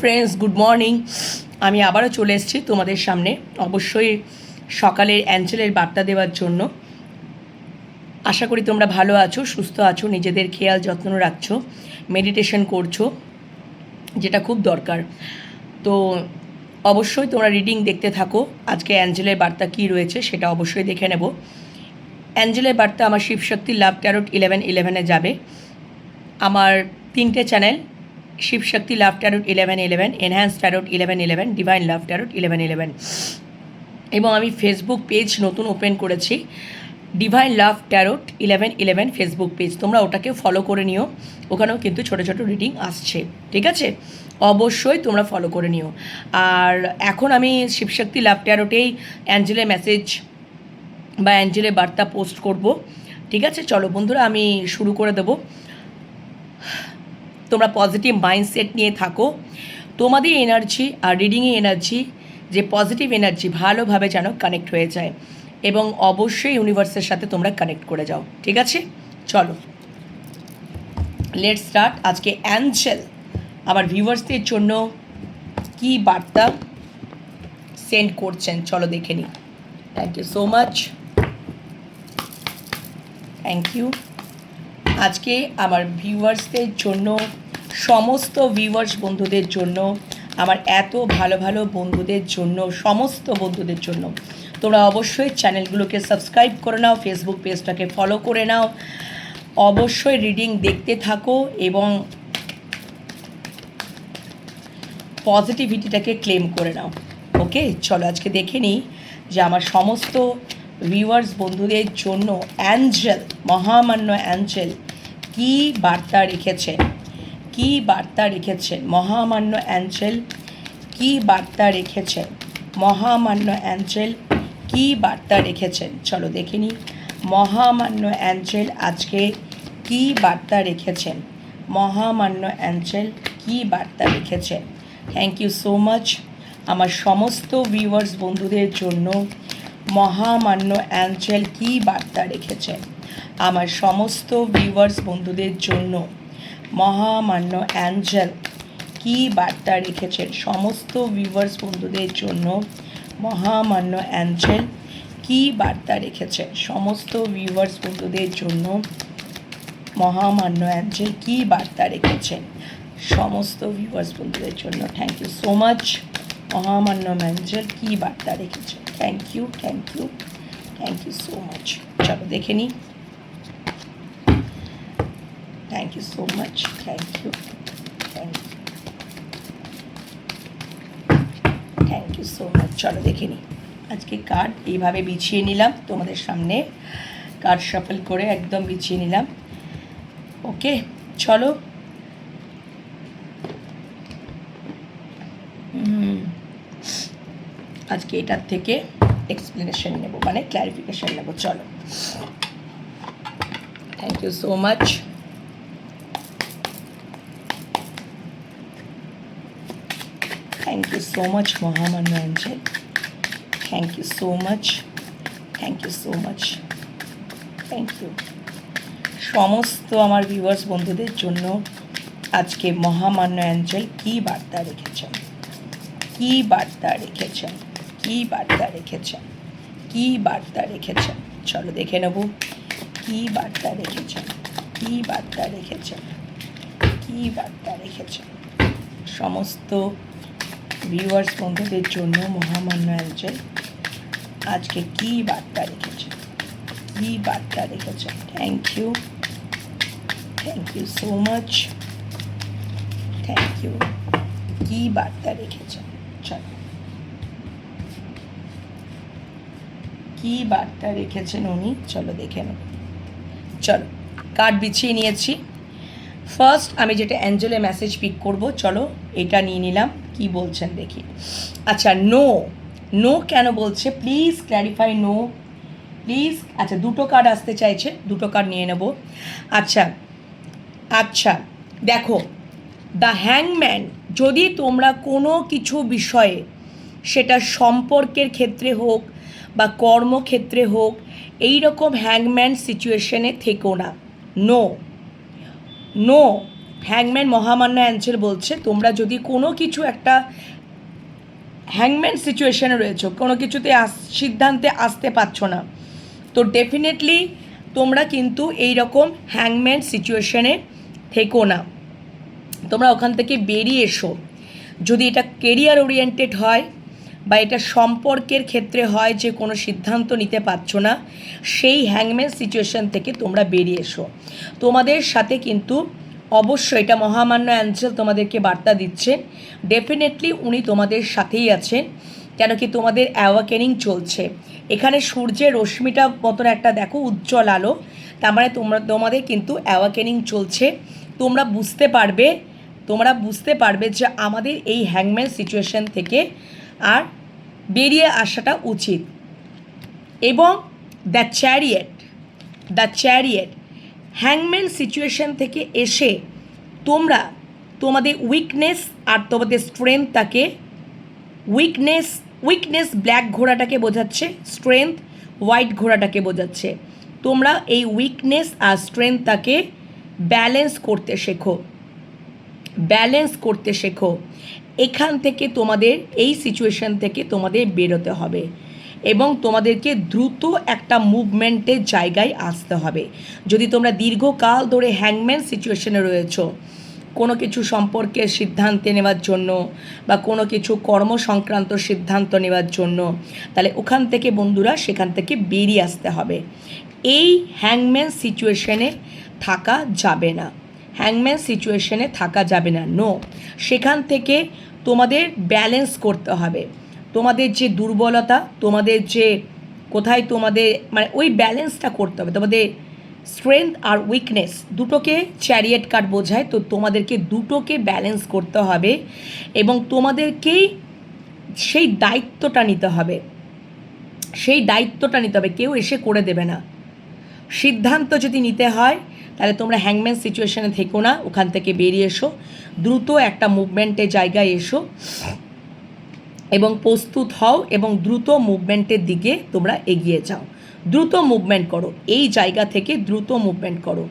Friends good morning আমি আবারও চলে এসেছি তোমাদের সামনে। অবশ্যই সকালের অ্যাঞ্জেলের বার্তা দেওয়ার জন্য। আশা করি তোমরা ভালো আছো, সুস্থ আছো, নিজেদের খেয়াল, যত্ন রাখছো মেডিটেশন করছ, যেটা খুব দরকার। তো অবশ্যই তোমরা রিডিং দেখতে থাকো। আজকে অ্যাঞ্জেলের বার্তা কী রয়েছে সেটা অবশ্যই দেখে নেব। অ্যাঞ্জেলের বার্তা আমার শিবশক্তি লাভ ট্যারোট ইলেভেন ইলেভেনে যাবে। আমার তিনটে channel Shivshakti love tarot eleven eleven enhance tarot eleven eleven divine love tarot eleven eleven এবং আমি ফেসবুক পেজ নতুন ওপেন করেছি। Divine love tarot eleven eleven Facebook page তোমরা ওটাকে ফলো করে নিও। ওখানেও কিন্তু ছোটো ছোটো রিডিং আসছে। ঠিক আছে? অবশ্যই তোমরা ফলো করে নিও। আর এখন আমি শিবশক্তি লাভ ট্যারোটেই অ্যাঞ্জেলের মেসেজ বা অ্যাঞ্জেলের বার্তা পোস্ট করব। ঠিক আছে? চলো বন্ধুরা, আমি শুরু করে দেবো। তোমরা পজিটিভ মাইন্ডসেট নিয়ে থাকো। তোমাদের এনার্জি আর রিডিংয়ে এনার্জি যে পজিটিভ এনার্জি ভালোভাবে যেন কানেক্ট হয়ে যায় এবং অবশ্যই ইউনিভার্সের সাথে তোমরা কানেক্ট করে যাও, ঠিক আছে? চলো। লেট স্টার্ট আজকে অ্যাঞ্জেল আবার ভিউয়ার্সদের জন্য কি বার্তা সেন্ড করছেন, চলো দেখে নিই thank you so much thank you আজকে আমার ভিউয়ার্সদের জন্য, সমস্ত ভিউয়ার্স বন্ধুদের জন্য, আমার এত ভালো ভালো বন্ধুদের জন্য, সমস্ত বন্ধুদের জন্য, তোমরা অবশ্যই চ্যানেলগুলোকে সাবস্ক্রাইব করে নাও ফেসবুক পেজটাকে ফলো করে নাও, অবশ্যই রিডিং দেখতে থাকো এবং পজিটিভিটিটাকে ক্লেম করে নাও। ওকে চলো আজকে দেখে নিই যে আমার সমস্ত ভিউয়ার্স বন্ধুদের জন্য অ্যাঞ্জেল মহামান্য অ্যাঞ্জেল কি বার্তা রেখেছেন? কি বার্তা রেখেছেন? মহামান্য অ্যাঞ্জেল, কি বার্তা রেখেছেন? মহামান্য অ্যাঞ্জেল, কি বার্তা রেখেছেন? চলো দেখে মহামান্য অ্যাঞ্জেল আজকে কি বার্তা রেখেছেন? মহামান্য অ্যাঞ্জেল কি বার্তা রেখেছেন? থ্যাংক ইউ সো মাচ আমার সমস্ত ভিউয়ার্স বন্ধুদের জন্য মহামান্য অ্যাঞ্জেল কি বার্তা রেখেছেন? আমার সমস্ত ভিউয়ার্স বন্ধুদের জন্য। মহামান্য অ্যাঞ্জেল, কি বার্তা রেখেছেন? সমস্ত ভিউয়ার্স বন্ধুদের জন্য মহামান্য অ্যাঞ্জেল, কি বার্তা রেখেছেন? সমস্ত ভিউয়ার্স বন্ধুদের জন্য মহামান্য অ্যাঞ্জেল, কি বার্তা রেখেছেন? সমস্ত ভিউয়ার্স বন্ধুদের জন্য থ্যাংক ইউ সো মাচ মহামান্য অ্যাঞ্জেল, কি বার্তা রেখেছেন? Thank you thank you thank you so much চলো দেখে নিই। Thank you so much thank you thank you thank you so much চলো দেখে নিই আজকে কার্ড এইভাবে বিছিয়ে নিলাম তোমাদের সামনে। কার্ড শাফল করে একদম বিছিয়ে নিলাম। ওকে চলো। আজকে এটার থেকে এক্সপ্লেনেশন নেব মানে ক্ল্যারিফিকেশন নেব। চলো। Thank you so much so much মহামান্য অঞ্চল thank you so much thank you so much thank you সমস্ত আমার ভিউয়ার্স বন্ধুদের জন্য আজকে মহামান্য অঞ্চল কী বার্তা রেখেছেন? কী বার্তা রেখেছেন? কী বার্তা রেখেছেন? কী বার্তা রেখেছেন? চলো দেখে নেব। কী বার্তা রেখেছেন? কী বার্তা রেখেছেন? কী বার্তা রেখেছেন? সমস্ত ভিউয়ার্স বন্ধুদের জন্য মহামান্য অঞ্চল আজকে কী বার্তা রেখেছেন কী বার্তা রেখেছেন thank you thank you so much thank you কী বার্তা রেখেছেন চলো। কী বার্তা রেখেছেন উনি? চলো দেখে নেব। চলো, কার্ড বিছিয়ে নিয়েছি। ফার্স্ট আমি যেটা অ্যাঞ্জেলে মেসেজ পিক করব, চলো, এটা নিয়ে নিলাম। কি বলছেন দেখি। আচ্ছা নো নো কেন বলছে? প্লিজ ক্ল্যারিফাই নো প্লিজ আচ্ছা দুটো কার্ড আসতে চাইছে, দুটো কার্ড নিয়ে নেব। আচ্ছা আচ্ছা দেখো দ্য হ্যাংম্যান যদি তোমরা কোনো কিছু বিষয়ে সেটা সম্পর্কের ক্ষেত্রে হোক বা কর্মক্ষেত্রে হোক এই রকম হ্যাংম্যান সিচুয়েশনে থেকো না। নো নো হ্যাংম্যান মহামান্য অ্যাঞ্চেল বলছে, তোমরা যদি কোনো কিছু একটা হ্যাংম্যান সিচুয়েশানে রয়েছো, কোনো কিছুতে আস, সিদ্ধান্তে আসতে পারছ না, তো ডেফিনেটলি তোমরা কিন্তু এই রকম হ্যাংম্যান সিচুয়েশানে থেকো না। তোমরা ওখান থেকে বেরিয়ে এসো। যদি এটা কেরিয়ার ওরিয়েন্টেড হয় বা এটা সম্পর্কের ক্ষেত্রে হয় যে কোনো সিদ্ধান্ত নিতে পারছ না, সেই হ্যাংম্যান সিচুয়েশন থেকে তোমরা বেরিয়ে এসো। তোমাদের সাথে কিন্তু অবশ্যই এটা মহামান্য অ্যাঞ্জেল তোমাদেরকে বার্তা দিচ্ছে। ডেফিনেটলি উনি তোমাদের সাথেই আছেন, কেন কি তোমাদের অ্যাওয়াকেনিং চলছে। এখানে সূর্যের রশ্মিটা মতন একটা দেখো, উজ্জ্বল আলো। তার মানে তোমরা, তোমাদের কিন্তু অ্যাওয়াকেনিং চলছে। তোমরা বুঝতে পারবে, তোমরা বুঝতে পারবে যে আমাদের এই হ্যাংম্যান সিচুয়েশন থেকে আর বেরিয়ে আসাটা উচিত। এবং দ্য চ্যারিয়েট দ্য চ্যারিয়েট হ্যাংম্যান সিচুয়েশন থেকে এসে তোমরা তোমাদের উইকনেস আর তোমাদের স্ট্রেংথটাকে উইকনেস উইকনেস ব্ল্যাক ঘোড়াটাকে বোঝাচ্ছে স্ট্রেংথ হোয়াইট ঘোড়াটাকে বোঝাচ্ছে। তোমরা এই উইকনেস আর স্ট্রেংথটাকে ব্যালেন্স করতে শেখো। ব্যালেন্স করতে শেখো। এখান থেকে তোমাদের, এই সিচুয়েশন থেকে তোমাদের বেরোতে হবে। এবং তোমাদেরকে দ্রুত একটা মুভমেন্টের জায়গায় আসতে হবে। যদি তোমরা দীর্ঘকাল ধরে হ্যাংম্যান সিচুয়েশনে রয়েছো, কোনো কিছু সম্পর্কে সিদ্ধান্তে নেওয়ার জন্য বা কোনো কিছু কর্ম সংক্রান্ত সিদ্ধান্ত নেওয়ার জন্য, তাহলে ওখান থেকে বন্ধুরা সেখান থেকে বেরিয়ে আসতে হবে। এই হ্যাংম্যান সিচুয়েশনে থাকা যাবে না। হ্যাংম্যান সিচুয়েশনে থাকা যাবে না। নো সেখান থেকে তোমাদের ব্যালেন্স করতে হবে। তোমাদের যে দুর্বলতা, তোমাদের যে কোথায় তোমাদের মানে ওই ব্যালেন্সটা করতে হবে। তোমাদের স্ট্রেংথ আর উইকনেস দুটোকে চ্যারিয়েট কার্ড বোঝায়। তো তোমাদেরকে দুটোকে ব্যালেন্স করতে হবে এবং তোমাদেরকেই সেই দায়িত্বটা নিতে হবে। সেই দায়িত্বটা নিতে হবে। কেউ এসে করে দেবে না। সিদ্ধান্ত যদি নিতে হয়, তাহলে তোমরা হ্যাংম্যান সিচুয়েশানে থেকো না। ওখান থেকে বেরিয়ে এসো। দ্রুত একটা মুভমেন্টের জায়গায় এসো। এবং প্রস্তুত হও এবং দ্রুত মুভমেন্টের দিকে তোমরা এগিয়ে যাও। দ্রুত মুভমেন্ট করো। এই জায়গা থেকে দ্রুত মুভমেন্ট করো।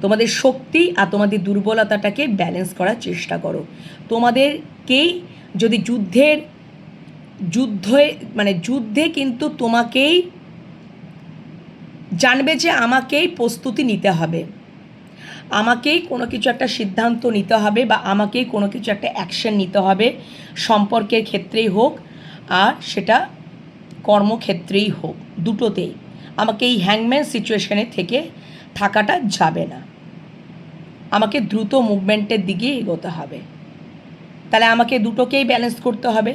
তোমাদের শক্তি আর তোমাদের দুর্বলতাটাকে ব্যালেন্স করার চেষ্টা করো। তোমাদেরকেই যদি যুদ্ধের, যুদ্ধে মানে যুদ্ধে কিন্তু তোমাকেই জানবে যে আমাকেই প্রস্তুতি নিতে হবে। আমাকেই কোনো কিছু একটা সিদ্ধান্ত নিতে হবে বা আমাকেই কোনো কিছু একটা অ্যাকশন নিতে হবে। সম্পর্কের ক্ষেত্রেই হোক আর সেটা কর্মক্ষেত্রেই হোক, দুটোতেই। আমাকে এই হ্যাংম্যান সিচুয়েশনে থেকে থাকাটা যাবে না। আমাকে দ্রুত মুভমেন্টের দিকে এগোতে হবে। তাহলে আমাকে দুটোকেই ব্যালেন্স করতে হবে।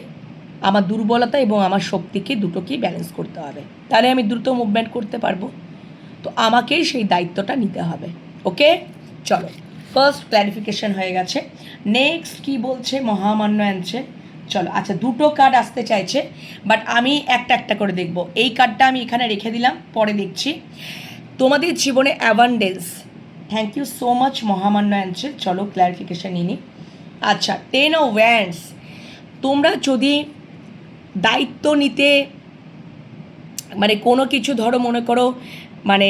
আমার দুর্বলতা এবং আমার শক্তিকে দুটোকেই ব্যালেন্স করতে হবে। তাহলে আমি দ্রুত মুভমেন্ট করতে পারব। তো আমাকেই সেই দায়িত্বটা নিতে হবে। ওকে চলো। ফার্স্ট ক্ল্যারিফিকেশন হয়ে গেছে। নেক্সট কি বলছে? মহামান্য অ্যান্সার চলো আচ্ছা দুটো কার্ড আসতে চাইছে বাট আমি একটা একটা করে দেখব। এই কার্ডটা আমি এখানে রেখে দিলাম, পরে দেখছি। তোমাদের জীবনে abundance thank you so much মহামান্য অ্যান্সার চলো ক্ল্যারিফিকেশান নিই আচ্ছা টেন ও ওয়ান্স তোমরা যদি দায়িত্ব নিতে মানে কোনো কিছু ধরো, মনে করো মানে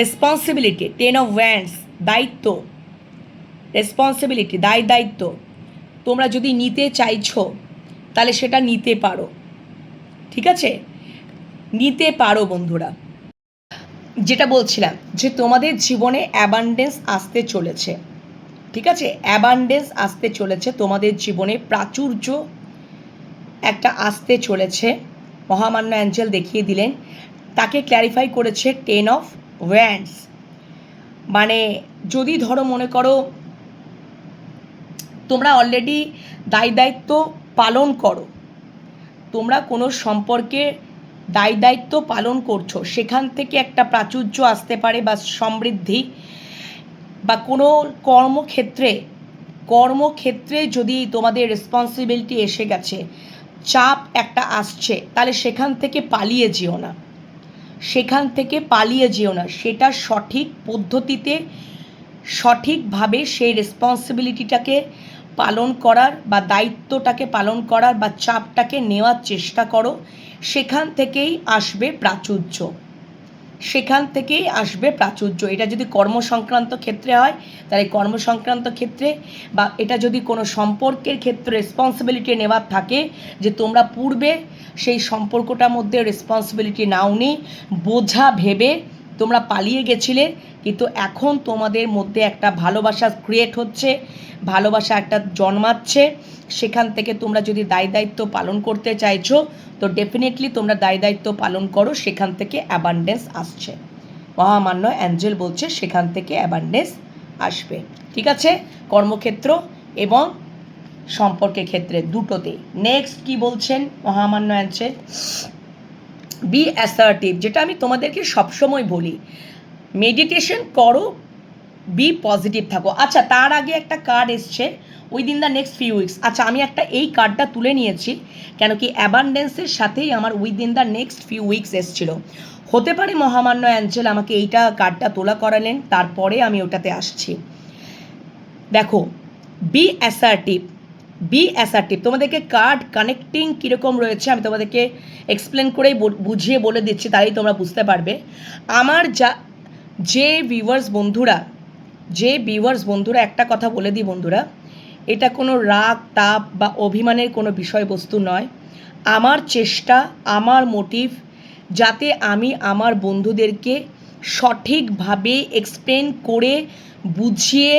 রেসপন্সিবিলিটি টেন অফ ওয়ান্স দায়িত্ব রেসপন্সিবিলিটি দায় দায়িত্ব। তোমরা যদি নিতে চাইছো, তাহলে সেটা নিতে পারো। ঠিক আছে? নিতে পারো বন্ধুরা। যেটা বলছিলাম যে তোমাদের জীবনে অ্যাবান্ডেন্স আসতে চলেছে। ঠিক আছে? অ্যাবান্ডেন্স আসতে চলেছে, তোমাদের জীবনে প্রাচুর্য একটা আসতে চলেছে। মহামান্য অ্যাঞ্জেল দেখিয়ে দিলেন। তাকে ক্ল্যারিফাই করেছে টেন অফ ওয়ান্স মানে যদি ধরো মনে করো তোমরা অলরেডি দায় দায়িত্ব পালন করো, তোমরা কোনো সম্পর্কে দায় দায়িত্ব পালন করছ, সেখান থেকে একটা প্রাচুর্য আসতে পারে বা সমৃদ্ধি বা কোনো কর্মক্ষেত্রে কর্মক্ষেত্রে যদি তোমাদের রেসপন্সিবিলিটি এসে গেছে, চাপ একটা আসছে, তাহলে সেখান থেকে পালিয়ে যেও না। সেখান থেকে পালিয়ে যেও না। সেটা সঠিক পদ্ধতিতে, সঠিকভাবে সেই রেসপন্সিবিলিটিটাকে পালন করার বা দায়িত্বটাকে পালন করার বা চাপটাকে নেওয়ার চেষ্টা করো। সেখান থেকেই আসবে প্রাচুর্য। সেখান থেকেই আসবে প্রাচুর্য। এটা যদি কর্ম সংক্রান্ত ক্ষেত্রে হয়, তাহলে কর্ম সংক্রান্ত ক্ষেত্রে বা এটা যদি কোনো সম্পর্কের ক্ষেত্রে রেসপন্সিবিলিটি নেওয়ার থাকে, যে তোমরা পূর্বে সেই সম্পর্কটার মধ্যে রেসপন্সিবিলিটি নাওনি বোঝা, ভেবে তোমরা পালিয়ে গেছিলে, কিন্তু এখন তোমাদের মধ্যে একটা ভালোবাসা ক্রিয়েট হচ্ছে, ভালোবাসা একটা জন্মাচ্ছে। সেখান থেকে তোমরা যদি দায় দায়িত্ব পালন করতে চাইছো, তো ডেফিনেটলি তোমরা দায় দায়িত্ব পালন করো, সেখান থেকে অ্যাবান্ডেন্স আসছে। মহামান্য অ্যাঞ্জেল বলছে, সেখান থেকে অ্যাবান্ডেন্স আসবে। ঠিক আছে? কর্মক্ষেত্র এবং সম্পর্কের ক্ষেত্রে দুটোতে। নেক্সট কি বলছেন? মহামান্য অ্যাঞ্জেল বি অ্যাসার্টিভ যেটা আমি তোমাদেরকে সবসময় বলি। মেডিটেশন করো বি পজিটিভ থাকো। আচ্ছা তার আগে একটা কার্ড এসছে within the next few weeks আচ্ছা আমি একটা এই কার্ডটা তুলে নিয়েছি, কেন কি অ্যাবান্ডেন্সের সাথেই আমার within the next few weeks এসছিল। হতে পারে মহামান্য অ্যাঞ্জেল আমাকে এইটা কার্ডটা তোলা করালেন, তারপরে আমি ওটাতে আসছি। দেখো বি অ্যাসার্টিভ বি অ্যাসার্টিভ তোমাদেরকে কার্ড কানেক্টিং কীরকম রয়েছে আমি তোমাদেরকে এক্সপ্লেন করেই বুঝিয়ে বলে দিচ্ছি তাই তোমরা বুঝতে পারবে। আমার যা, যে ভিউয়ার্স বন্ধুরা, যে ভিউয়ার্স বন্ধুরা, একটা কথা বলে দিই বন্ধুরা, এটা কোনো রাগ, তাপ বা অভিমানের কোনো বিষয়বস্তু নয়। আমার চেষ্টা, আমার মোটিভ যাতে আমি আমার বন্ধুদেরকে সঠিকভাবে এক্সপ্লেন করে বুঝিয়ে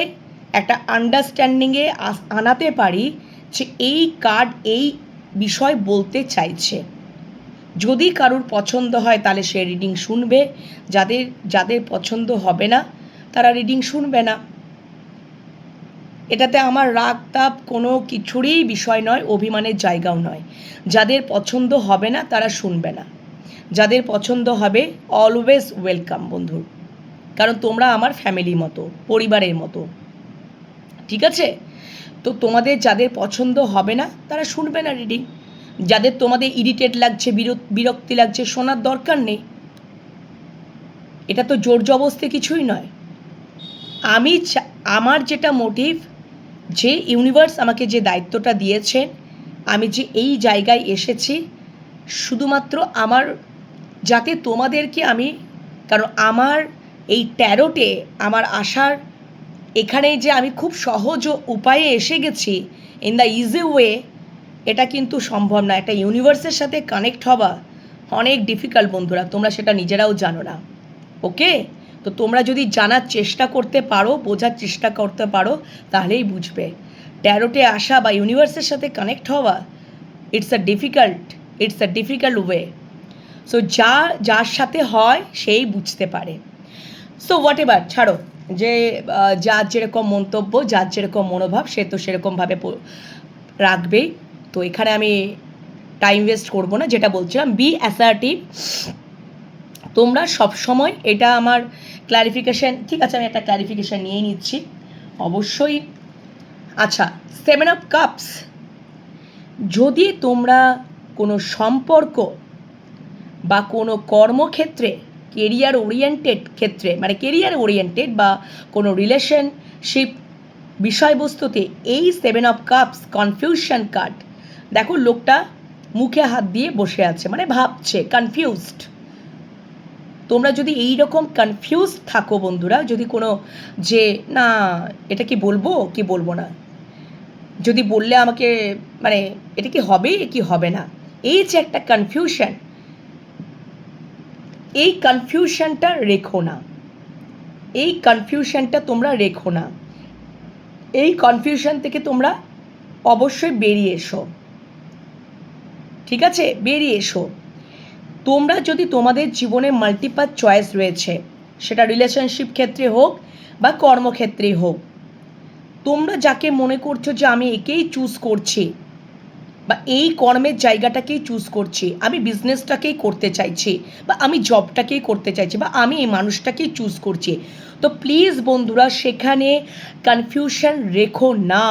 একটা আন্ডারস্ট্যান্ডিংয়ে আনাতে পারি যে এই কার্ড এই বিষয় বলতে চাইছে। যদি কারোর পছন্দ হয় তাহলে সে রিডিং শুনবে। যাদের যাদের পছন্দ হবে না, তারা রিডিং শুনবে না। এটাতে আমার রাগ তাপ কোনো কিছুরই বিষয় নয়, অভিমানের জায়গাও নয়। যাদের পছন্দ হবে না, তারা শুনবে না। যাদের পছন্দ হবে অলওয়েজ ওয়েলকাম বন্ধু। কারণ তোমরা আমার ফ্যামিলি মতো, পরিবারের মতো। ঠিক আছে? তো তোমাদের যাদের পছন্দ হবে না, তারা শুনবে না রিডিং যাদের তোমাদের ইরিটেট লাগছে বিরক- বিরক্তি লাগছে, শোনার দরকার নেই। এটা তো জোর জবস্তি কিছুই নয়। আমি আমার যেটা মোটিভ যে ইউনিভার্স আমাকে যে দায়িত্বটা দিয়েছে, আমি যে এই জায়গায় এসেছি, শুধুমাত্র আমার, যাতে তোমাদেরকে আমি, কারণ আমার এই ট্যারোটে আমার আসার এখানে যে আমি খুব সহজ উপায়ে এসে গেছি ইন দ্য ইজি ওয়ে এটা কিন্তু সম্ভব না। একটা ইউনিভার্সের সাথে কানেক্ট হওয়া অনেক ডিফিকাল্ট বন্ধুরা, তোমরা সেটা নিজেরাও জানো না। ওকে? তো তোমরা যদি জানার চেষ্টা করতে পারো, বোঝার চেষ্টা করতে পারো, তাহলেই বুঝবে। ট্যারোটে আসা বা ইউনিভার্সের সাথে কানেক্ট হওয়া it's a difficult it's a difficult way so যা, যার সাথে হয়, সেই বুঝতে পারে। সো হোয়াট এভার ছাড়ো। যে যার যেরকম মন্তব্য, যার যেরকম মনোভাব, সে তো সেরকমভাবে রাখবেই তো এখানে আমি টাইম ওয়েস্ট করব না, যেটা বলছিলাম বি অ্যাসার্টিভ তোমরা সব সময় এটা আমার ক্লারিফিকেশন ঠিক আছে, আমি একটা ক্লারিফিকেশন নিয়ে নিচ্ছি। অবশ্যই। আচ্ছা সেভেন অফ কাপস যদি তোমরা কোনো সম্পর্ক বা কোনো কর্মক্ষেত্রে কেরিয়ার ওরিয়েন্টেড ক্ষেত্রে মানে কেরিয়ার ওরিয়েন্টেড বা কোনো রিলেশনশিপ বিষয়বস্তুতে এই seven of cups confusion card দেখো লোকটা মুখে হাত দিয়ে বসে আছে মানে ভাবছে কনফিউজড তোমরা যদি এই রকম কনফিউজ থাকো বন্ধুরা, যদি কোনো যে, না, এটা কি বলব কি বলব না? যদি বললে আমাকে মানে এটা কি হবে কি হবে না? এই যে একটা কনফিউশন এই কনফিউশনটা রেখো না। এই কনফিউশনটা তোমরা রেখো না। এই কনফিউশন থেকে তোমরা অবশ্যই বেরিয়ে এসো। ঠিক আছে? বেরিয়ে এসো। তোমরা যদি তোমাদের জীবনে মাল্টিপাল চয়েস রয়েছে, সেটা রিলেশনশিপ ক্ষেত্রে হোক বা কর্মক্ষেত্রে হোক, তোমরা যাকে মনে করছ যে আমি একেই চুজ করছি বা এই কর্মের জায়গাটাকেই চুজ করছি, আমি বিজনেসটাকেই করতে চাইছি, বা আমি জবটাকেই করতে চাইছি, বা আমি এই মানুষটাকেই চুজ করছি। তো প্লিজ বন্ধুরা, সেখানে কনফিউশন রেখো না।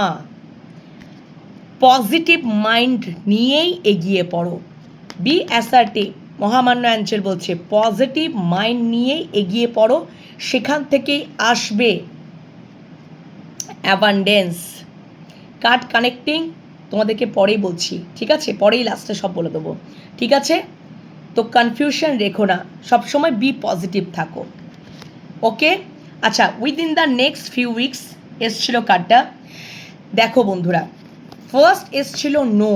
পজিটিভ মাইন্ড নিয়েই এগিয়ে পড়ো। বি অ্যাসার্টিভ মহামান্য অ্যাঞ্চেল বলছে পজিটিভ মাইন্ড নিয়েই এগিয়ে পড়ো, সেখান থেকেই আসবে। অ্যাবান্ডেন্স কার্ড কানেক্টিং তোমাদেরকে পরেই বলছি, ঠিক আছে? পরেই লাস্টে সব বলে দেবো। ঠিক আছে? তো কনফিউশন রেখো না। সবসময় বি পজিটিভ থাকো। ওকে আচ্ছা within the next few weeks এসছিল কার্ডটা দেখো বন্ধুরা ফার্স্ট এসছিল নো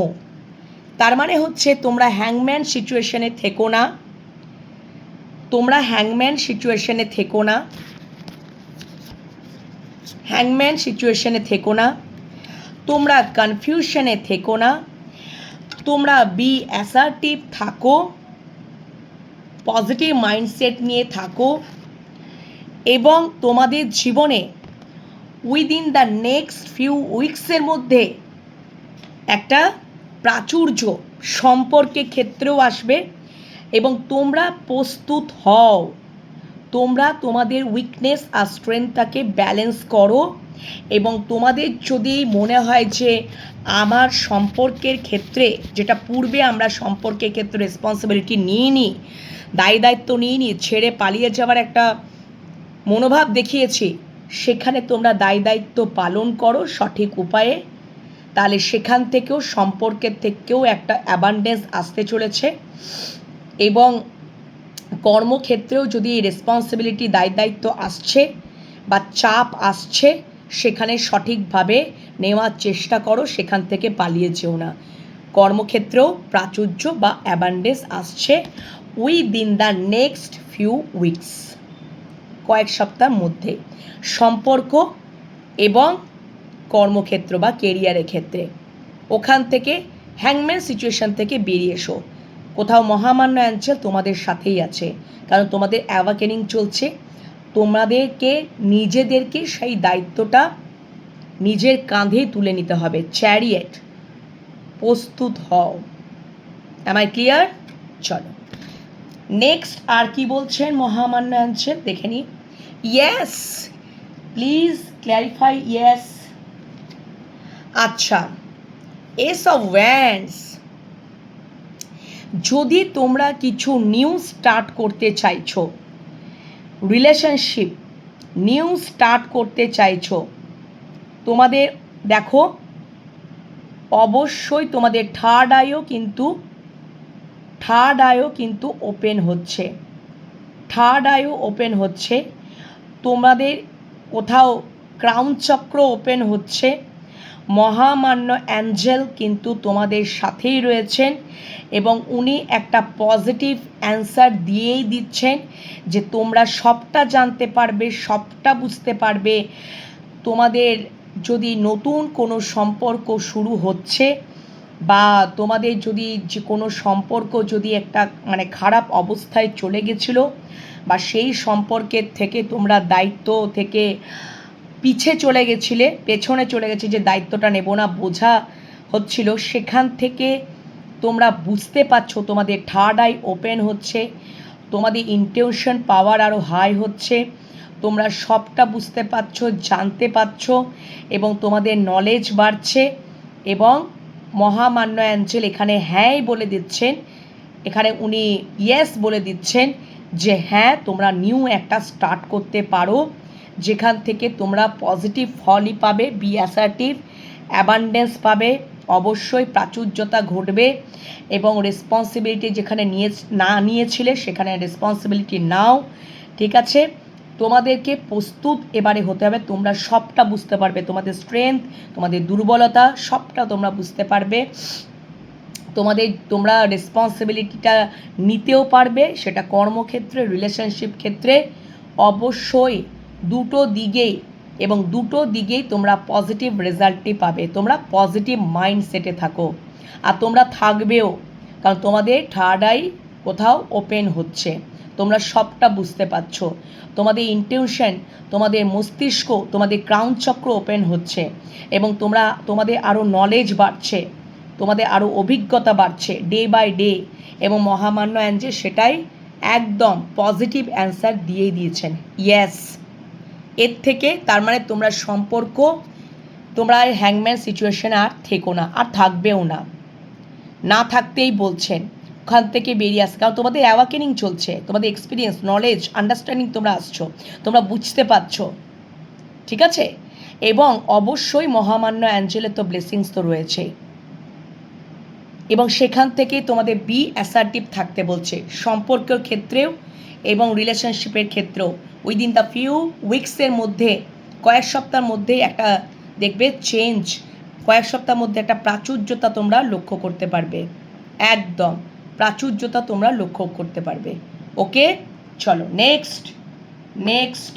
তার মানে হচ্ছে তোমরা হ্যাংম্যান সিচুয়েশনে থেকো না। তোমরা হ্যাংম্যান সিচুয়েশনে থেকো না। হ্যাংম্যান সিচুয়েশনে থেকো না। তোমরা কনফিউশনে থেকো না। তোমরা বি অ্যাসার্টিভ থাকো। পজিটিভ মাইন্ডসেট নিয়ে থাকো। এবং তোমাদের জীবনে উইদিন দ্য নেক্সট ফিউ উইকসের মধ্যে একটা প্রাচুর্য সম্পর্কে ক্ষেত্রেও আসবে এবং তোমরা প্রস্তুত হও। তোমরা তোমাদের উইকনেস আর স্ট্রেংথটাকে ব্যালেন্স করো। এবং তোমাদের যদি মনে হয় যে আমার সম্পর্কের ক্ষেত্রে, যেটা পূর্বে আমরা সম্পর্কের ক্ষেত্রে রেসপন্সিবিলিটি নিইনি, দায়ী দায়িত্ব নিইনি, ছেড়ে পালিয়ে যাওয়ার একটা মনোভাব দেখিয়েছি, সেখানে তোমরা দায়ী দায়িত্ব পালন করো সঠিক উপায়ে। তাহলে সেখান থেকেও, সম্পর্কের থেকেও একটা অ্যাবান্ডেন্স আসতে চলেছে। এবং কর্মক্ষেত্রেও যদি রেসপন্সিবিলিটি দায় দায়িত্ব আসছে বা চাপ আসছে সেখানে সঠিকভাবে নেওয়ার চেষ্টা করো, সেখান থেকে পালিয়ে যেও না। কর্মক্ষেত্রেও প্রাচুর্য বা অ্যাবান্ডেন্স আসছে within the next few weeks কয়েক সপ্তাহের মধ্যে। সম্পর্ক এবং কর্মক্ষেত্র বা কেরিয়ারের ক্ষেত্রে। ওখান থেকে হ্যাংম্যান সিচুয়েশন থেকে বেরিয়ে এসো। কোথাও মহামান্য অ্যাঞ্চেল তোমাদের সাথেই আছে। কারণ তোমাদের অ্যাওয়াকেনিং চলছে। তোমাদেরকে, নিজেদেরকে সেই দায়িত্বটা নিজের কাঁধেই তুলে নিতে হবে। চ্যারিয়েট প্রস্তুত হও। আই ক্লিয়ার চলো। নেক্সট আর কি বলছেন? মহামান্য অ্যাঞ্চেল দেখে নি ইয়েস প্লিজ ক্ল্যারিফাই ইয়েস আচ্ছা এস অফ ওয়ান্স যদি তোমরা কিছু নিউ স্টার্ট করতে চাইছো রিলেশনশিপ নিউ স্টার্ট করতে চাইছো। তোমাদের, দেখো, অবশ্যই তোমাদের থার্ড আইও কিন্তু থার্ড আইও কিন্তু ওপেন হচ্ছে। থার্ড আইও ওপেন হচ্ছে। তোমাদের কোথাও ক্রাউন চক্র ওপেন হচ্ছে। মহামান্য অ্যাঞ্জেল কিন্তু তোমাদের সাথেই রয়েছেন এবং উনি একটা পজিটিভ অ্যান্সার দিয়েই দিচ্ছেন যে তোমরা সবটা জানতে পারবে, সবটা বুঝতে পারবে। তোমাদের যদি নতুন কোনো সম্পর্ক শুরু হচ্ছে বা তোমাদের যদি যে কোনো সম্পর্ক যদি একটা মানে খারাপ অবস্থায় চলে গেছিল বা সেই সম্পর্কের থেকে তোমরা দায়িত্ব থেকে পিছে চলে গেছিলে, পেছনে চলে গেছে, যে দায়িত্বটা নেব না, বোঝা হচ্ছিল। সেখান থেকে তোমরা বুঝতে পারছ, তোমাদের থার্ড আই ওপেন হচ্ছে, তোমাদের ইন্টেনশন পাওয়ার আরও হাই হচ্ছে, তোমরা সবটা বুঝতে পারছ, জানতে পারছ, এবং তোমাদের নলেজ বাড়ছে, এবং মহামান্য অ্যাঞ্চেল এখানে হ্যাঁই বলে দিচ্ছেন, এখানে উনি ইয়েস বলে দিচ্ছেন, যে হ্যাঁ তোমরা নিউ একটা স্টার্ট করতে পারো। যেখান থেকে তোমরা পজিটিভ ফলই পাবে বি অ্যাসার্টিভ অ্যাবান্ডেন্স পাবে, অবশ্যই প্রাচুর্যতা ঘটবে এবং রেসপন্সিবিলিটি যেখানে নিয়ে, না নিয়েছিলে সেখানে রেসপন্সিবিলিটি নাও, ঠিক আছে? তোমাদেরকে প্রস্তুত এবারে হতে হবে, তোমরা সবটা বুঝতে পারবে, তোমাদের স্ট্রেংথ তোমাদের দুর্বলতা, সবটা তোমরা বুঝতে পারবে। তোমাদের, তোমরা রেসপন্সিবিলিটিটা নিতেও পারবে, সেটা কর্মক্ষেত্রে রিলেশনশিপ ক্ষেত্রে, অবশ্যই দুটো দিকেই এবং দুটো দিকেই তোমরা পজিটিভ রেজাল্টটি পাবে। তোমরা পজিটিভ মাইন্ডসেটে থাকো। আর তোমরা থাকবেও, কারণ তোমাদের থার্ড আই কোথাও ওপেন হচ্ছে। তোমরা সবটা বুঝতে পারছ। তোমাদের ইন্টেনশন তোমাদের মস্তিষ্ক, তোমাদের ক্রাউন চক্র ওপেন হচ্ছে এবং তোমরা, তোমাদের আরও নলেজ বাড়ছে, তোমাদের আরও অভিজ্ঞতা বাড়ছে ডে বাই ডে এবং মহামান্য অ্যাঞ্জে সেটাই একদম পজিটিভ অ্যান্সার দিয়েই দিয়েছেন। ইয়েস এর থেকে তার মানে তোমরা সম্পর্ক, তোমরা হ্যাংম্যান সিচুয়েশনে আর থেকো না, আর থাকবেও না। না থাকতেই বলছেন, ওখান থেকে বেরিয়ে আসে কারণ তোমাদের অ্যাওয়াকেনিং চলছে, তোমাদের এক্সপিরিয়েন্স নলেজ আন্ডারস্ট্যান্ডিং তোমরা আসছো, তোমরা বুঝতে পারছ। ঠিক আছে? এবং অবশ্যই মহামান্য অ্যাঞ্জেলের তো ব্লেসিংস তো রয়েছেই এবং সেখান থেকে তোমাদের বি অ্যাসার্টিভ থাকতে বলছে। সম্পর্কের ক্ষেত্রেও এবং রিলেশনশিপের ক্ষেত্রেও। উইদিন দ্য ফিউ উইকসের মধ্যে, কয়েক সপ্তাহের মধ্যে একটা, দেখবে, চেঞ্জ। কয়েক সপ্তাহের মধ্যে একটা প্রাচুর্যতা তোমরা লক্ষ্য করতে পারবে। একদম, প্রাচুর্যতা তোমরা লক্ষ্য করতে পারবে। ওকে? চলো next next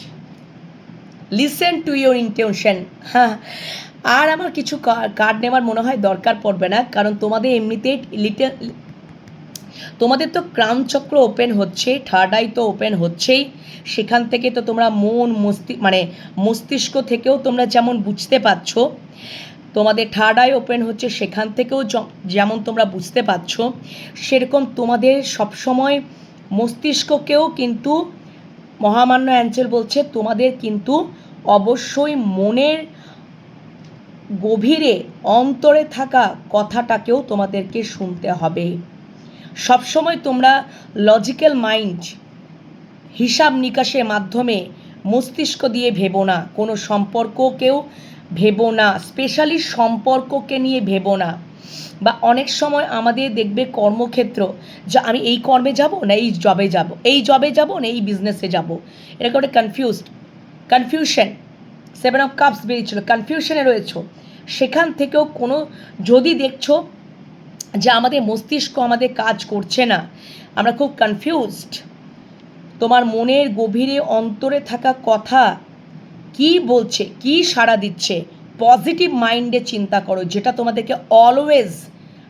listen to your intention হ্যাঁ আর আমার কিছু কার্ড নেওয়ার মনে হয় দরকার পড়বে না, কারণ তোমাদের এমনিতেই লিটেল তোমাদের তো ক্রাউন চক্র ওপেন হচ্ছে থার্ড আই তো ওপেন হচ্ছেই। সেখান থেকে তো তোমরা মন, মস্তি মানে মস্তিষ্ক থেকেও তোমরা যেমন বুঝতে পারছ, তোমাদের থার্ড আই ওপেন হচ্ছে সেখান থেকেও যেমন তোমরা বুঝতে পারছ, সেরকম তোমাদের সবসময় মস্তিষ্ককেও কিন্তু মহামান্য অ্যাঞ্চেল বলছে, তোমাদের কিন্তু অবশ্যই মনের গভীরে, অন্তরে থাকা কথাটাকেও তোমাদেরকে শুনতে হবে। সবসময় তোমরা লজিক্যাল মাইন্ড হিসাব নিকাশের মাধ্যমে মস্তিষ্ক দিয়ে ভেবো না। কোনো সম্পর্ককেও ভেবো না। স্পেশালি সম্পর্ককে নিয়ে ভেবো না। বা অনেক সময় আমাদের দেখবে কর্মক্ষেত্র যে আমি এই কর্মে যাব না এই জবে যাব? এই জবে যাব না এই বিজনেসে যাব? এরকম একটা confused confusion seven of cups বেরিয়েছিল। কনফিউশনে রয়েছো। সেখান থেকেও কোনো যদি দেখছ যে আমাদের মস্তিষ্ক আমাদের কাজ করছে না। আমরা খুব কনফিউজড তোমার মনের গভীরে অন্তরে থাকা কথা কি বলছে, কি সাড়া দিচ্ছে? পজিটিভ মাইন্ডে চিন্তা করো, যেটা তোমাদেরকে অলওয়েজ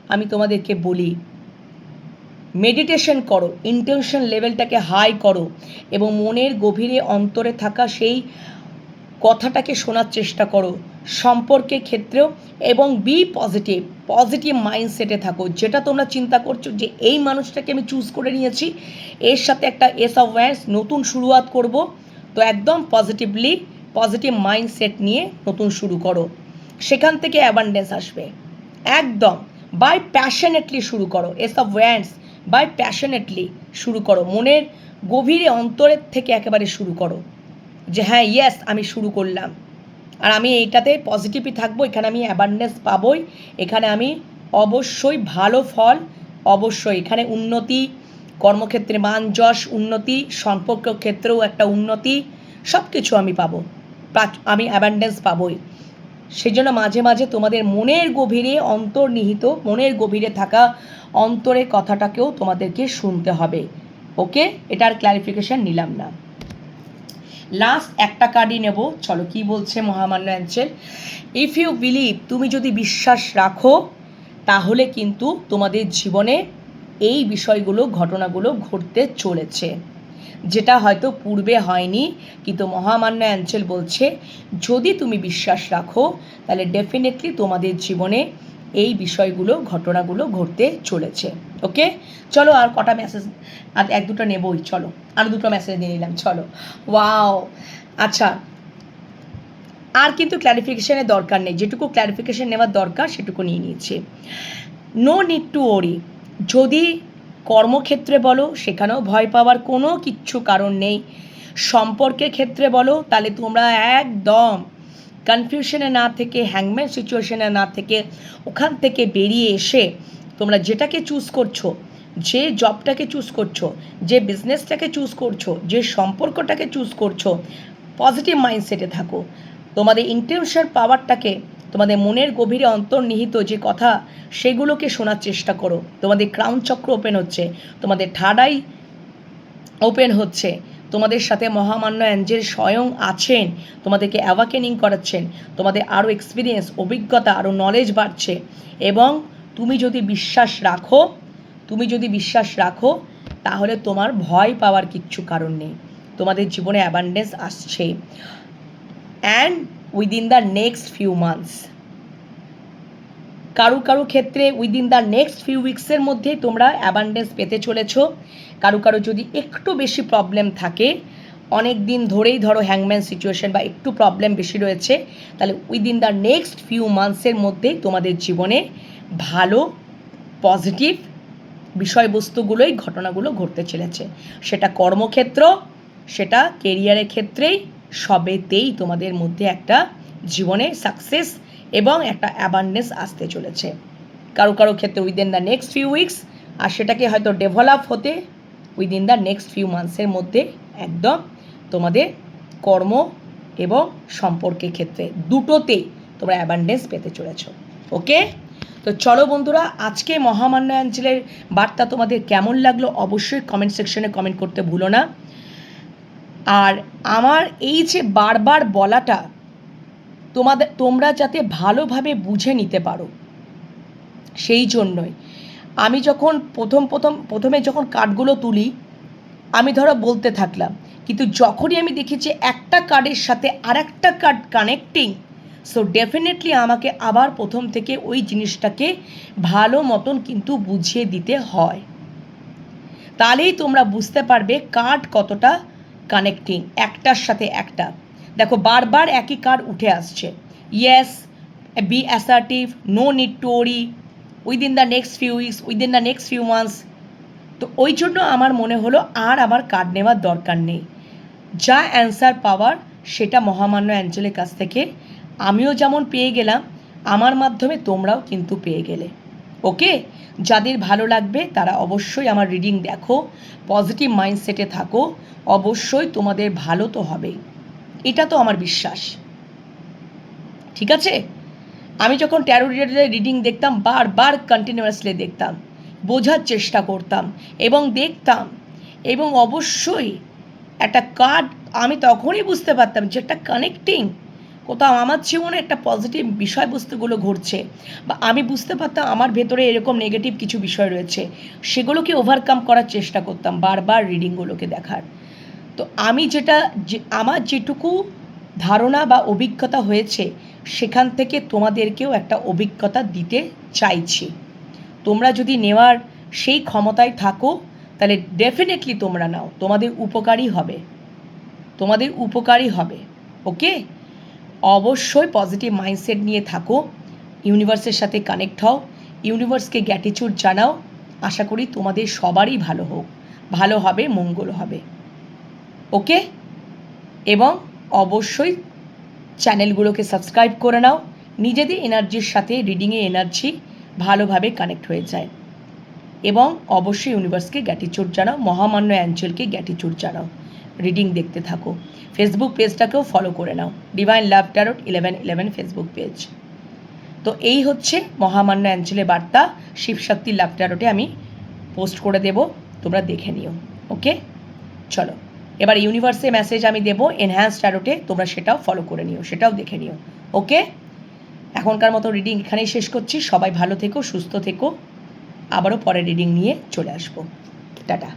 আমি তোমাদেরকে বলি। মেডিটেশন করো ইন্টেনশন লেভেলটাকে হাই করো এবং মনের গভীরে অন্তরে থাকা সেই কথাটাকে শোনার চেষ্টা করো। সম্পর্কের ক্ষেত্রেও এবং বি পজিটিভ পজিটিভ মাইন্ডসেটে থাকো। যেটা তোমরা চিন্তা করছ যে এই মানুষটাকে আমি চুজ করে নিয়েছি, এর সাথে একটা এস অফ নতুন শুরুয়াত করব। তো একদম পজিটিভলি পজিটিভ মাইন্ডসেট নিয়ে নতুন শুরু করো। সেখান থেকে অ্যাবান্ডেন্স আসবে। একদম বাই প্যাশনেটলি শুরু করো। Ace of wars by passionately শুরু করো। মনের গভীরে অন্তরের থেকে একেবারে শুরু করো। যে হ্যাঁ ইয়েস আমি শুরু করলাম। আর আমি এইটাতে পজিটিভই থাকব, এখানে আমি অ্যাবান্ডেন্স পাবই, এখানে আমি অবশ্যই ভালো ফল অবশ্যই। এখানে উন্নতি, কর্মক্ষেত্রে মান যশ, উন্নতি, সম্পর্ক ক্ষেত্রেও একটা উন্নতি সব কিছু আমি পাবো। আমি অ্যাবান্ডেন্স পাবই। সেই জন্য মাঝে মাঝে তোমাদের মনের গভীরে অন্তর্নিহিত, মনের গভীরে থাকা অন্তরের কথাটাকেও তোমাদেরকে শুনতে হবে। ওকে এটার ক্লারিফিকেশন নিলাম না। লাস্ট একটা কার্ডই নেব। চলো, কি বলছে মহামান্য অ্যাঞ্চেল ইফ ইউ বিলিভ তুমি যদি বিশ্বাস রাখো, তাহলে কিন্তু তোমাদের জীবনে এই বিষয়গুলো, ঘটনাগুলো ঘটতে চলেছে। যেটা হয়তো পূর্বে হয়নি, কিন্তু মহামান্য অ্যাঞ্চেল বলছে, যদি তুমি বিশ্বাস রাখো, তাহলে ডেফিনেটলি তোমাদের জীবনে এই বিষয়গুলো, ঘটনাগুলো ঘটতে চলেছে। ওকে চলো আর কটা মেসেজ আর এক দুটো নেবই, চলো। আর দুটো মেসেজ নিয়ে নিলাম, চলো। ওয়াও আচ্ছা। আর কিন্তু ক্ল্যারিফিকেশনের দরকার নেই। যেটুকু ক্ল্যারিফিকেশন নেওয়ার দরকার, সেটুকু নিয়ে নিয়েছি। নো নিড টু ওরি যদি কর্মক্ষেত্রে বলো, সেখানেও ভয় পাওয়ার কোনো কিচ্ছু কারণ নেই। সম্পর্কের ক্ষেত্রে বলো, তাহলে তোমরা একদম কনফিউশনে না থেকে হ্যাংম্যান সিচুয়েশনে না থেকে, ওখান থেকে বেরিয়ে এসে তোমরা যেটাকে চুজ করছ, যে জবটাকে চুজ করছ, যে বিজনেসটাকে চুজ করছ, যে সম্পর্কটাকে চুজ করছ পজিটিভ মাইন্ডসেটে থাকো। তোমাদের ইন্টেনশন পাওয়ারটাকে তোমাদের মনের গভীরে অন্তর্নিহিত যে কথা, সেগুলোকে শোনার চেষ্টা করো। তোমাদের ক্রাউন চক্র ওপেন হচ্ছে, তোমাদের আই ওপেন হচ্ছে তোমাদের সাথে মহামান্য অ্যাঞ্জেল স্বয়ং আছেন, তোমাদেরকে অ্যাওয়াকেনিং করাচ্ছেন, তোমাদের আরও এক্সপিরিয়েন্স অভিজ্ঞতা, আরও নলেজ বাড়ছে। এবং তুমি যদি বিশ্বাস রাখো, তুমি যদি বিশ্বাস রাখো, তাহলে তোমার ভয় পাওয়ার কিচ্ছু কারণ নেই। তোমাদের জীবনে অ্যাবান্ডেন্স আসছে। And within the next few months কারও কারও ক্ষেত্রে উইদিন দ্য নেক্সট ফিউ উইকসের মধ্যেই তোমরা অ্যাবান্ডেন্স পেতে চলেছ। কারও কারও যদি একটু বেশি প্রবলেম থাকে, অনেক দিন ধরেই ধরো হ্যাংম্যান সিচুয়েশন বা একটু প্রবলেম বেশি রয়েছে, তাহলে উইদিন দ্য নেক্সট ফিউ মান্থসের মধ্যেই তোমাদের জীবনে ভালো পজিটিভ বিষয়বস্তুগুলোই, ঘটনাগুলো ঘটতে চলেছে। সেটা কর্মক্ষেত্র, সেটা কেরিয়ারের ক্ষেত্রেই, সবেতেই তোমাদের মধ্যে একটা জীবনে সাকসেস এবং একটা অ্যাবান্ডেন্স আসতে চলেছে। কারও কারও ক্ষেত্রে within the next few weeks আর সেটাকে হয়তো ডেভেলপ হতে উইদিন দ্য নেক্সট ফিউ মান্থসের মধ্যে একদম তোমাদের কর্ম এবং সম্পর্কের ক্ষেত্রে দুটোতেই তোমরা অ্যাবান্ডেন্স পেতে চলেছ। ওকে তো চলো বন্ধুরা, আজকে মহামান্যাঞ্চলের বার্তা তোমাদের কেমন লাগল অবশ্যই কমেন্ট সেকশনে কমেন্ট করতে ভুলো না। আর আমার এই যে বারবার বলাটা তোমাদের, তোমরা যাতে ভালোভাবে বুঝে নিতে পারো। সেই জন্যই আমি যখন প্রথম প্রথম, প্রথমে যখন কার্ডগুলো তুলি, আমি ধরো বলতে থাকলাম, কিন্তু যখনই আমি দেখি যে একটা কার্ডের সাথে আর একটা কার্ড কানেক্টিং সো ডেফিনেটলি আমাকে আবার প্রথম থেকে ওই জিনিসটাকে ভালো মতন কিন্তু বুঝিয়ে দিতে হয়। তাহলেই তোমরা বুঝতে পারবে কার্ড কতটা কানেক্টিং, একটার সাথে একটা। দেখো, বারবার একই কার্ড উঠে আসছে। Yes be assertive no need to worry within the next few weeks within the next few months তো ওই জন্য আমার মনে হলো আর আমার কার্ড নেওয়ার দরকার নেই। যা অ্যান্সার পাওয়ার সেটা মহামান্য অ্যাঞ্চলের কাছ থেকে। আমিও যেমন পেয়ে গেলাম, আমার মাধ্যমে তোমরাও কিন্তু পেয়ে গেলে। ওকে? যাদের ভালো লাগবে, তারা অবশ্যই আমার রিডিং দেখো। পজিটিভ মাইন্ডসেটে থাকো। অবশ্যই তোমাদের ভালো তো হবেই। এটা তো আমার বিশ্বাস। ঠিক আছে? আমি যখন ট্যারো রিডারের রিডিং দেখতাম, বারবার কন্টিনিউয়াসলি দেখতাম, বোঝার চেষ্টা করতাম এবং দেখতাম এবং অবশ্যই একটা কার্ড আমি তখনই বুঝতে পারতাম যে একটা কানেক্টিং কোথাও আমার জীবনে একটা পজিটিভ বিষয়বস্তুগুলো ঘটছে বা আমি বুঝতে পারতাম আমার ভেতরে এরকম নেগেটিভ কিছু বিষয় রয়েছে, সেগুলোকে ওভারকাম করার চেষ্টা করতাম বারবার রিডিংগুলোকে দেখার। তো আমি যেটা আমার যেটুকু ধারণা বা অভিজ্ঞতা হয়েছে, সেখান থেকে তোমাদেরকেও একটা অভিজ্ঞতা দিতে চাইছি। তোমরা যদি নেওয়ার সেই ক্ষমতায় থাকো, তাহলে ডেফিনেটলি তোমরা নাও। তোমাদের উপকারী হবে। তোমাদের উপকারী হবে। ওকে? অবশ্যই পজিটিভ মাইন্ডসেট নিয়ে থাকো। ইউনিভার্সের সাথে কানেক্ট হও। ইউনিভার্সকে গ্যাটিচিউড জানাও। আশা করি তোমাদের সবারই ভালো হোক। ভালো হবে, মঙ্গল হবে। ওকে? এবং অবশ্যই চ্যানেলগুলোকে সাবস্ক্রাইব করে নাও। নিজেদের এনার্জির সাথে রিডিংয়ে এনার্জি ভালোভাবে কানেক্ট হয়ে যায়। এবং অবশ্যই ইউনিভার্সকে গ্যাটিচুড জানাও, মহামান্য অ্যাঞ্চলকে গ্যাটিচুড জানাও। রিডিং দেখতে থাকো। ফেসবুক পেজটাকেও ফলো করে নাও। Divine love tarot eleven eleven Facebook page. তো এই হচ্ছে মহামান্য অ্যাঞ্চলের বার্তা। শিবশক্তি লাভ ট্যারোটে আমি পোস্ট করে দেব। তোমরা দেখে নিও। ওকে? চলো। এবার ইউনিভার্সে মেসেজ আমি দেবো এনহ্যান্স ট্যারোটে তোমরা সেটাও ফলো করে নিও, সেটাও দেখে নিও ওকে এখনকার মতো রিডিং এখানেই শেষ করছি, সবাই ভালো থেকো, সুস্থ থেকো, আবারও পরে রিডিং নিয়ে চলে আসব, টাটা।